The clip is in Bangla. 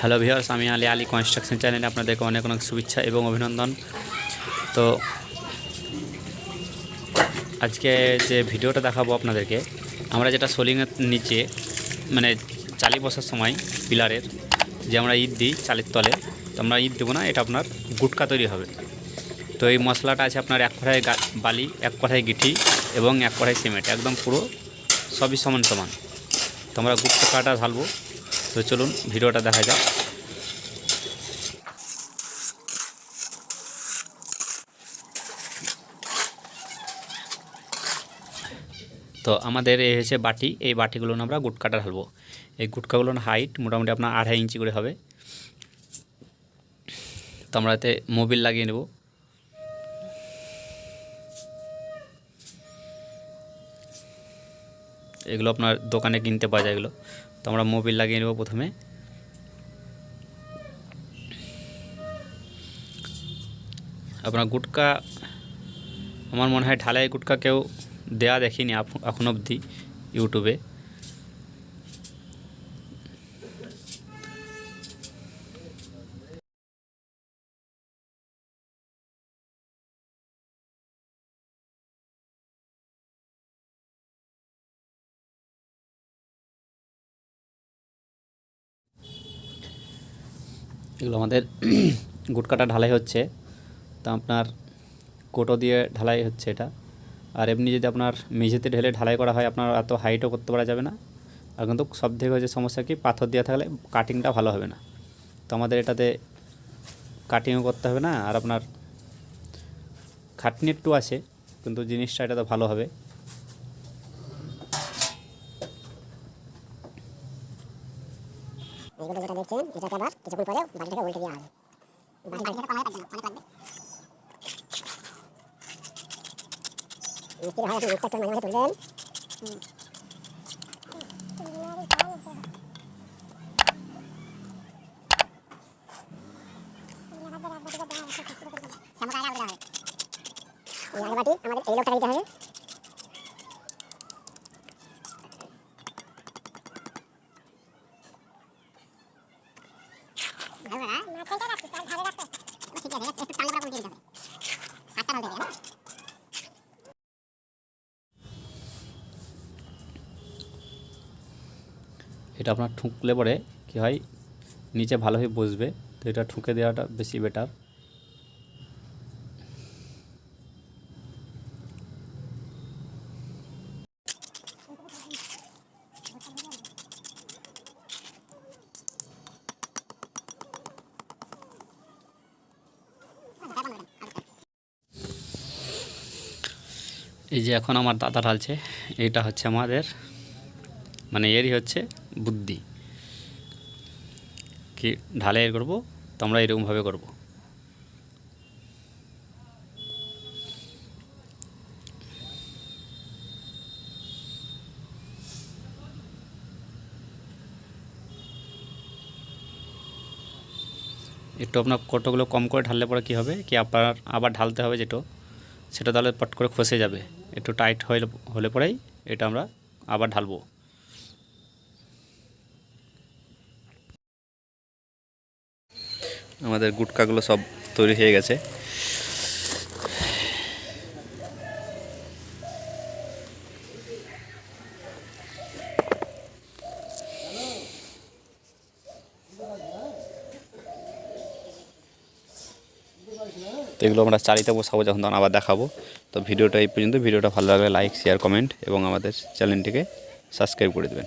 হ্যালো ভিউয়ার্স আমি আলী আলী কনস্ট্রাকশন চ্যানেলে আপনাদেরকে অনেক অনেক শুভেচ্ছা এবং অভিনন্দন। তো আজকে যে ভিডিওটা দেখাবো আপনাদেরকে, আমরা যেটা সোলিংয়ের নিচে মানে চালি বসার সময় পিলারের, যে আমরা ঈদ দিই চালের তলে, তো আমরা ঈদ দেবো না, এটা আপনার গুটকা তৈরি হবে। তো এই মশলাটা আছে আপনার এক কড়াই বালি, এক কড়াই গিঠি এবং এক কড়াই সিমেন্ট, একদম পুরো সবই সমান সমান। তো আমরা গুটকাটা ঢালবো তো চলুন ভিডিওটা দেখা যাক। তো আমাদের এই হচ্ছে বাটি, এই বাটিগুলো আমরা গুটকাটা ঢালবো। এই গুটকাগুলোর হাইট মোটামুটি আপনার আড়াই ইঞ্চি করে হবে। তো আমরা এতে মোবিল লাগিয়ে নেব। এগুলো আপনার দোকানে কিনতে পাওয়া যায় এগুলো। তো আমরা মোবিল লাগিয়ে নেব প্রথমে। আপনার গুটকা, আমার মনে হয় ঢালাই গুটকা কেউ দেয়া দেখিনি এখন অবধি ইউটিউবে। এগুলো আমাদের গুটকাটা ঢালাই হচ্ছে। তা আপনার কোটো দিয়ে ঢালাই হচ্ছে এটা। আর এমনি যদি আপনার মেঝেতে ঢেলে ঢালাই করা হয়, আপনার এত হাইটও করতে পারা যাবে না। আর কিন্তু সব থেকে হচ্ছে সমস্যা কি, পাথর দেওয়া থাকলে কাটিংটা ভালো হবে না। তো আমাদের এটাতে কাটিংও করতে হবে না। আর আপনার খাটনি একটু আছে, কিন্তু জিনিসটা এটাতে ভালো হবে। এইগুলো যেটা দেখছেন এটাকে আবার কিছুক্ষণ পরে বাটিটাকে উল্টে দেওয়া হবে। বাটিটাকে ভাই আপনি একটু মাঝে মাঝে আমাদের এই লোকটা দিতে হবে ভালো না মাথাটা রাখতে তার ধারে রাখতে ঠিক আছে একটু টানলে পরে উল্টে দিতে হবে সাতটা ঢালতে হবে এটা আপনার ঠুকলে পরে কি হয়? নিচে ভালোভাবে বসবে, তো এটা ঠুকে দেওয়াটা বেশি বেটার এই যে এখন আমার দাদা ঢালছে এটা হচ্ছে আমাদের মানে এরই হচ্ছে বুদ্ধি। কি ঢালে এর করব? তো আমরা এরকমভাবে করব। একটু আপনার কটোগুলো কম করে ঢাললে পরে কী হবে? কি আপনার আবার ঢালতে হবে যেটো সেটা তাহলে পট করে খসে যাবে। একটু টাইট হয়ে হলে পরেই এটা আমরা আবার ঢালবো। আমাদের গুটকাগুলো সব তৈরি হয়ে গেছে। তো এগুলো আমরা চালিতে বসাবো যখন তখন আবার দেখাবো। তো ভিডিওটা এই পর্যন্ত, ভিডিওটা ভালো লাগলে লাইক শেয়ার কমেন্ট এবং আমাদের চ্যানেলটিকে সাবস্ক্রাইব করে দেবেন।